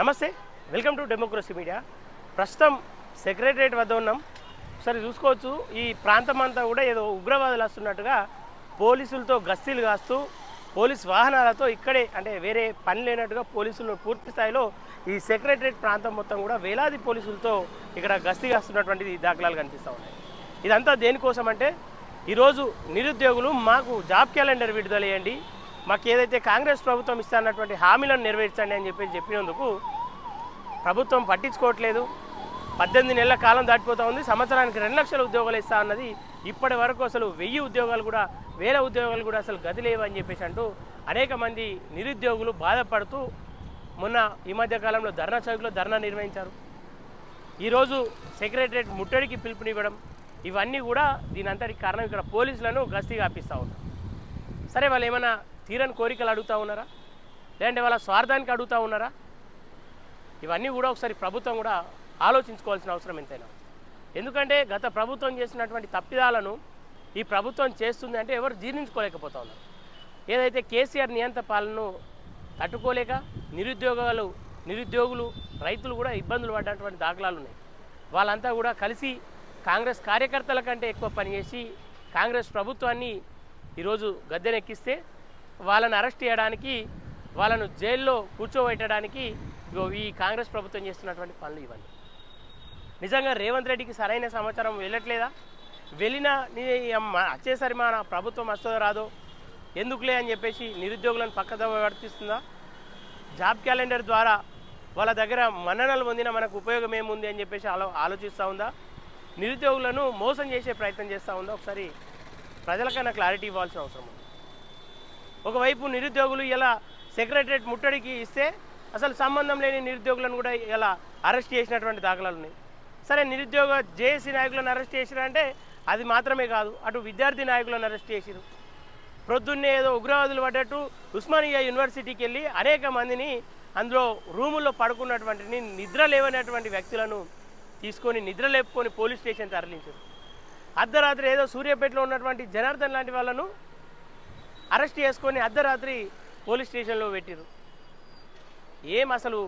నమస్తే welcome to democracy media ప్రస్తుతం secretariat వద్ద ఉన్నాం. సరే చూసుకోవచ్చు ఈ ప్రాంతం అంతా కూడా ఏదో ఉగ్రవాదులు వస్తున్నట్టుగా పోలీసులతో గస్తీలు కాస్తూ పోలీస్ వాహనాలతో ఇక్కడే అంటే వేరే పని లేనట్టుగా పోలీసులు పూర్తి స్థాయిలో ఈ సెక్రటరేట్ ప్రాంతం మొత్తం కూడా వేలాది పోలీసులతో ఇక్కడ గస్తీ కాస్తున్నటువంటి దాఖలాలు కనిపిస్తూ ఉన్నాయి. ఇదంతా దేనికోసం అంటే ఈరోజు నిరుద్యోగులు మాకు జాబ్ క్యాలెండర్ విడుదల చేయండి మాకు ఏదైతే కాంగ్రెస్ ప్రభుత్వం ఇస్తానటువంటి హామీలను నెరవేర్చండి అని చెప్పి చెప్పినందుకు ప్రభుత్వం పట్టించుకోవట్లేదు. పద్దెనిమిది నెలల కాలం దాటిపోతూ ఉంది. సంవత్సరానికి రెండు లక్షల ఉద్యోగాలు ఇస్తా అన్నది ఇప్పటి వరకు అసలు వెయ్యి ఉద్యోగాలు కూడా వేల ఉద్యోగాలు కూడా అసలు గతి లేవు అని చెప్పేసి అంటూ అనేక మంది నిరుద్యోగులు బాధపడుతూ మొన్న ఈ మధ్య కాలంలో ధర్నా చౌక్లో ధర్నా నిర్వహించారు. ఈరోజు సెక్రటరేట్ ముట్టడికి పిలుపునివ్వడం ఇవన్నీ కూడా దీని అంతటికి కారణం. ఇక్కడ పోలీసులను గస్తీగా ఆపిస్తూ ఉన్నారు. సరే వాళ్ళు ఏమైనా తీరని కోరికలు అడుగుతూ ఉన్నారా? లేదంటే వాళ్ళ స్వార్థానికి అడుగుతూ ఉన్నారా? ఇవన్నీ కూడా ఒకసారి ప్రభుత్వం కూడా ఆలోచించుకోవాల్సిన అవసరం ఎంతైనా. ఎందుకంటే గత ప్రభుత్వం చేసినటువంటి తప్పిదాలను ఈ ప్రభుత్వం చేస్తుంది అంటే ఎవరు జీర్ణించుకోలేకపోతా ఉన్నారు. ఏదైతే కేసీఆర్ నియంత పాలనను తట్టుకోలేక నిరుద్యోగాలు నిరుద్యోగులు రైతులు కూడా ఇబ్బందులు పడ్డటువంటి దాఖలాలు ఉన్నాయి. వాళ్ళంతా కూడా కలిసి కాంగ్రెస్ కార్యకర్తల కంటే ఎక్కువ పనిచేసి కాంగ్రెస్ ప్రభుత్వాన్ని ఈరోజు గద్దెనెక్కిస్తే వాళ్ళని అరెస్ట్ చేయడానికి వాళ్ళను జైల్లో కూర్చోబెట్టడానికి ఇగో ఈ కాంగ్రెస్ ప్రభుత్వం చేస్తున్నటువంటి పనులు ఇవన్నీ. నిజంగా రేవంత్ రెడ్డికి సరైన సమాచారం వెళ్ళట్లేదా? వెళ్ళినా వచ్చేసరి మన ప్రభుత్వం వస్తుందో రాదో ఎందుకులే అని చెప్పేసి నిరుద్యోగులను పక్కదవ వర్తిస్తుందా జాబ్ క్యాలెండర్ ద్వారా వాళ్ళ దగ్గర మన్ననలు పొందిన మనకు ఉపయోగం ఏముంది అని చెప్పేసి ఆలో ఆలోచిస్తూ ఉందా? నిరుద్యోగులను మోసం చేసే ప్రయత్నం చేస్తూ ఉందా? ఒకసారి ప్రజలకన్నా క్లారిటీ ఇవ్వాల్సిన అవసరం ఉంది. ఒకవైపు నిరుద్యోగులు ఇలా సెక్రటరేట్ ముట్టడికి ఇస్తే అసలు సంబంధం లేని నిరుద్యోగులను కూడా ఇలా అరెస్ట్ చేసినటువంటి దాఖలాలు ఉన్నాయి. సరే నిరుద్యోగ జేఏసీ నాయకులను అరెస్ట్ చేసిరంటే అది మాత్రమే కాదు అటు విద్యార్థి నాయకులను అరెస్ట్ చేసిరు. ప్రొద్దున్నే ఏదో ఉగ్రవాదులు పడ్డట్టు ఉస్మానియా యూనివర్సిటీకి వెళ్ళి అనేక మందిని అందులో రూముల్లో పడుకున్నటువంటి నిద్ర లేవనటువంటి వ్యక్తులను తీసుకొని నిద్ర లేపుకొని పోలీస్ స్టేషన్ తరలించారు. అర్ధరాత్రి ఏదో సూర్యాపేటలో ఉన్నటువంటి జనార్దన్ లాంటి వాళ్ళను అరెస్ట్ చేసుకొని అర్ధరాత్రి పోలీస్ స్టేషన్లో పెట్టిరు ఏం అసలు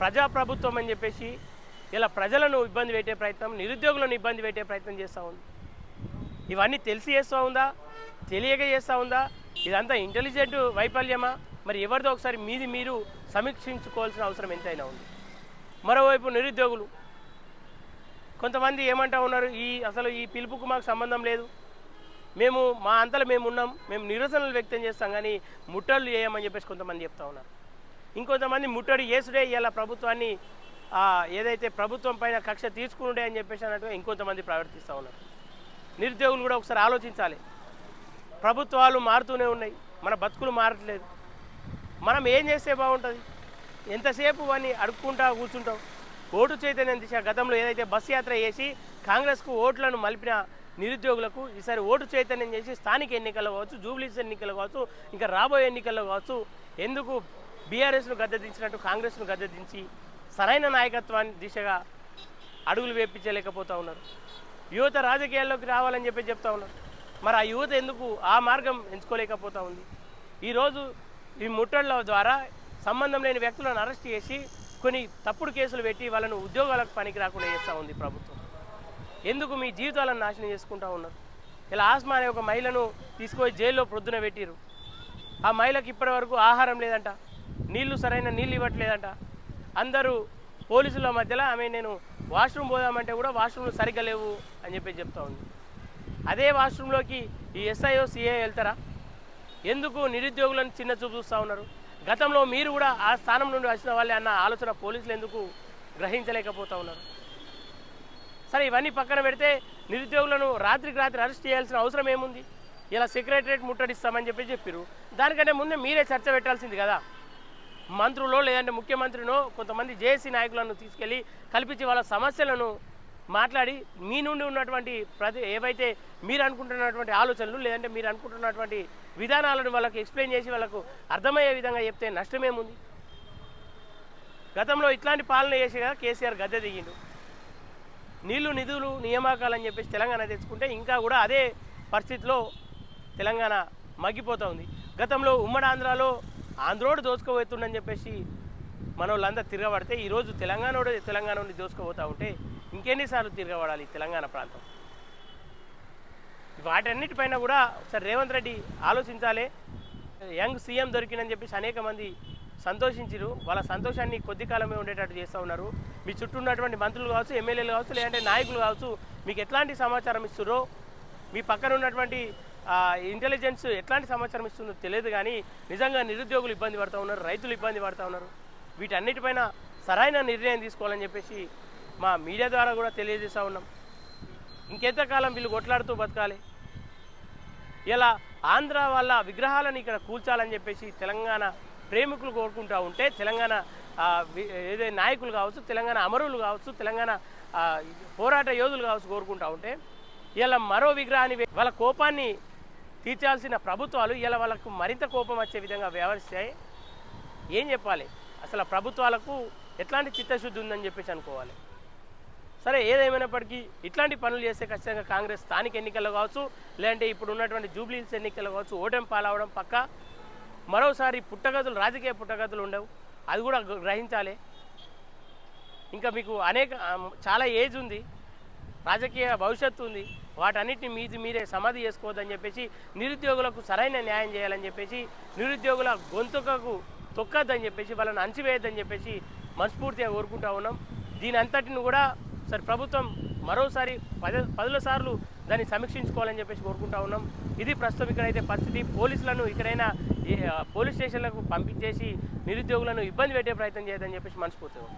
ప్రజాప్రభుత్వం అని చెప్పేసి ఇలా ప్రజలను ఇబ్బంది పెట్టే ప్రయత్నం నిరుద్యోగులను ఇబ్బంది పెట్టే ప్రయత్నం చేస్తూ ఉంది. ఇవన్నీ తెలిసి చేస్తూ ఉందా? తెలియక చేస్తూ ఉందా? ఇదంతా ఇంటెలిజెంట్ వైఫల్యమా? మరి ఎవరిదో ఒకసారి మీది మీరు సమీక్షించుకోవాల్సిన అవసరం ఎంతైనా ఉంది. మరోవైపు నిరుద్యోగులు. కొంతమంది ఏమంటా ఉన్నారు ఈ అసలు ఈ పిలుపుకు మాకు సంబంధం లేదు. మేము మా అంతలో మేము ఉన్నాం మేము నిరసనలు వ్యక్తం చేస్తాం కానీ ముట్టళ్ళు చేయమని చెప్పేసి కొంతమంది చెప్తా ఉన్నారు. ఇంకొంతమంది ముట్టడి చేసుడే ఇలా ప్రభుత్వాన్ని ఏదైతే ప్రభుత్వం పైన కక్ష తీసుకుండే అని చెప్పేసి అన్నట్టుగా ఇంకొంతమంది ప్రవర్తిస్తూ ఉన్నారు. నిరుద్యోగులు కూడా ఒకసారి ఆలోచించాలి. ప్రభుత్వాలు మారుతూనే ఉన్నాయి మన బతుకులు మారట్లేదు. మనం ఏం చేస్తే బాగుంటుంది? ఎంతసేపు అని అడుక్కుంటా కూర్చుంటాం? ఓటు చైతన్యం దిశ గతంలో ఏదైతే బస్ యాత్ర చేసి కాంగ్రెస్కు ఓట్లను మలిపిన నిరుద్యోగులకు ఈసారి ఓటు చైతన్యం చేసి స్థానిక ఎన్నికల్లో కావచ్చు జూబ్లీస్ ఎన్నికల్లో కావచ్చు ఇంకా రాబోయే ఎన్నికల్లో కావచ్చు ఎందుకు బీఆర్ఎస్ను గద్దెదించినట్టు కాంగ్రెస్ను గద్దెదించి సరైన నాయకత్వాన్ని దిశగా అడుగులు వేపించలేకపోతా ఉన్నారు. యువత రాజకీయాల్లోకి రావాలని చెప్పి చెప్తా ఉన్నారు. మరి ఆ యువత ఎందుకు ఆ మార్గం ఎంచుకోలేకపోతూ ఉంది? ఈరోజు ఈ ముట్టళ్ళ ద్వారా సంబంధం లేని వ్యక్తులను అరెస్ట్ చేసి కొన్ని తప్పుడు కేసులు పెట్టి వాళ్ళను ఉద్యోగాలకు పనికి రాకుండా చేస్తూ ఉంది ప్రభుత్వం. ఎందుకు మీ జీవితాలను నాశనం చేసుకుంటా ఉన్నారు? ఇలా ఆస్మా అనే ఒక మహిళను తీసుకుపోయి జైల్లో ప్రొద్దున పెట్టిరు ఆ మహిళకి ఇప్పటి వరకు ఆహారం లేదంట నీళ్ళు సరైన నీళ్ళు ఇవ్వట్లేదంట. అందరూ పోలీసుల మధ్యలో ఆమె నేను వాష్రూమ్ పోదామంటే కూడా వాష్రూమ్లు సరిగ్గా లేవు అని చెప్పి చెప్తా ఉంది. అదే వాష్రూమ్లోకి ఈ ఎస్ఐఓ సిఐ వెళ్తారా? ఎందుకు నిరుద్యోగులను చిన్న చూపు చూస్తూ ఉన్నారు? గతంలో మీరు కూడా ఆ స్థానం నుండి వచ్చిన వాళ్ళే అన్న ఆలోచన పోలీసులు ఎందుకు గ్రహించలేకపోతూ ఉన్నారు? సరే ఇవన్నీ పక్కన పెడితే నిరుద్యోగులను రాత్రికి రాత్రి అరెస్ట్ చేయాల్సిన అవసరం ఏముంది? ఇలా సెక్రటరేట్ ముట్టడిస్తామని చెప్పి చెప్పారు దానికంటే ముందే మీరే చర్చ పెట్టాల్సింది కదా. మంత్రులో లేదంటే ముఖ్యమంత్రినో కొంతమంది జేఏసీ నాయకులను తీసుకెళ్ళి కల్పించి వాళ్ళ సమస్యలను మాట్లాడి మీ నుండి ఉన్నటువంటి ప్రతి ఏవైతే మీరు అనుకుంటున్నటువంటి ఆలోచనలు లేదంటే మీరు అనుకుంటున్నటువంటి విధానాలను వాళ్ళకి ఎక్స్ప్లెయిన్ చేసి వాళ్ళకు అర్థమయ్యే విధంగా చెప్తే నష్టమేముంది? గతంలో ఇట్లాంటి పాలన చేసి కదా కేసీఆర్ గద్దె దిగిండు. నీళ్ళు నిధులు నియామకాలు అని చెప్పేసి తెలంగాణ తెచ్చుకుంటే ఇంకా కూడా అదే పరిస్థితిలో తెలంగాణ మగ్గిపోతూ ఉంది గతంలో ఉమ్మడి ఆంధ్రాలో ఆంధ్రోడు దోచుకోబోతుండని చెప్పేసి మన వాళ్ళందరూ తిరగబడితే ఈరోజు తెలంగాణ తెలంగాణ నుండి దోసుకుపోతూ ఉంటే ఇంకెన్నిసార్లు తిరగబడాలి తెలంగాణ ప్రాంతం? వాటన్నిటిపైన కూడా ఒకసారి రేవంత్ రెడ్డి ఆలోచించాలి. యంగ్ సీఎం దొరికిందని చెప్పేసి అనేక మంది సంతోషించరు. వాళ్ళ సంతోషాన్ని కొద్ది కాలమే ఉండేటట్టు చేస్తూ ఉన్నారు. మీ చుట్టూ ఉన్నటువంటి మంత్రులు కావచ్చు ఎమ్మెల్యేలు కావచ్చు లేదంటే నాయకులు కావచ్చు మీకు ఎట్లాంటి సమాచారం ఇస్తుర్రో మీ పక్కన ఉన్నటువంటి ఇంటెలిజెన్స్ ఎట్లాంటి సమాచారం ఇస్తుందో తెలియదు కానీ నిజంగా నిరుద్యోగులు ఇబ్బంది పడుతూ ఉన్నారు రైతులు ఇబ్బంది పడుతూ ఉన్నారు. వీటన్నిటిపైన సరైన నిర్ణయం తీసుకోవాలని చెప్పేసి మా మీడియా ద్వారా కూడా తెలియజేస్తూ ఉన్నాం. ఇంకెంతకాలం వీళ్ళు కొట్లాడుతూ బతకాలి? ఇలా ఆంధ్ర వాళ్ళ విగ్రహాలను ఇక్కడ కూల్చాలని చెప్పేసి తెలంగాణ ప్రేమికులు కోరుకుంటూ ఉంటే తెలంగాణ ఏదైనా ఏదైతే నాయకులు కావచ్చు తెలంగాణ అమరులు కావచ్చు తెలంగాణ పోరాట యోధులు కావచ్చు కోరుకుంటూ ఉంటే ఇలా మరో విగ్రహాన్ని వాళ్ళ కోపాన్ని తీర్చాల్సిన ప్రభుత్వాలు ఇలా వాళ్ళకు మరింత కోపం వచ్చే విధంగా వ్యవహరిస్తాయి. ఏం చెప్పాలి? అసలు ప్రభుత్వాలకు ఎట్లాంటి చిత్తశుద్ధి ఉందని చెప్పేసి అనుకోవాలి. సరే ఏదేమైనప్పటికీ ఇట్లాంటి పనులు చేస్తే ఖచ్చితంగా కాంగ్రెస్ స్థానిక ఎన్నికల్లో కావచ్చు లేదంటే ఇప్పుడు ఉన్నటువంటి జూబ్లీహిల్స్ ఎన్నికల్లో కావచ్చు ఓటమి పాలవడం పక్క. మరోసారి పుట్టగతులు రాజకీయ పుట్టగతులు ఉండవు. అది కూడా గ్ర- గ్రహించాలి. ఇంకా మీకు అనేక చాలా ఏజ్ ఉంది. రాజకీయ భవిష్యత్తు ఉంది. వాటన్నిటిని మీది మీరే సమాధి చేసుకోవద్దని చెప్పేసి నిరుద్యోగులకు సరైన న్యాయం చేయాలని చెప్పేసి నిరుద్యోగుల గొంతుకకు తొక్కద్దని చెప్పేసి వాళ్ళని అంచివేయద్దని చెప్పేసి మనస్ఫూర్తిగా కోరుకుంటా ఉన్నాం. దీని అంతటిని కూడా సరే ప్రభుత్వం మరోసారి పద పదుల సార్లు దాన్ని సమీక్షించుకోవాలని చెప్పేసి కోరుకుంటా ఉన్నాం. ఇది ప్రస్తుతం ఇక్కడైతే పరిస్థితి. పోలీసులను ఇక్కడైనా పోలీస్ స్టేషన్లకు పంపించేసి నిరుద్యోగులను ఇబ్బంది పెట్టే ప్రయత్నం చేయదని చెప్పేసి మనస్ఫూర్తిగా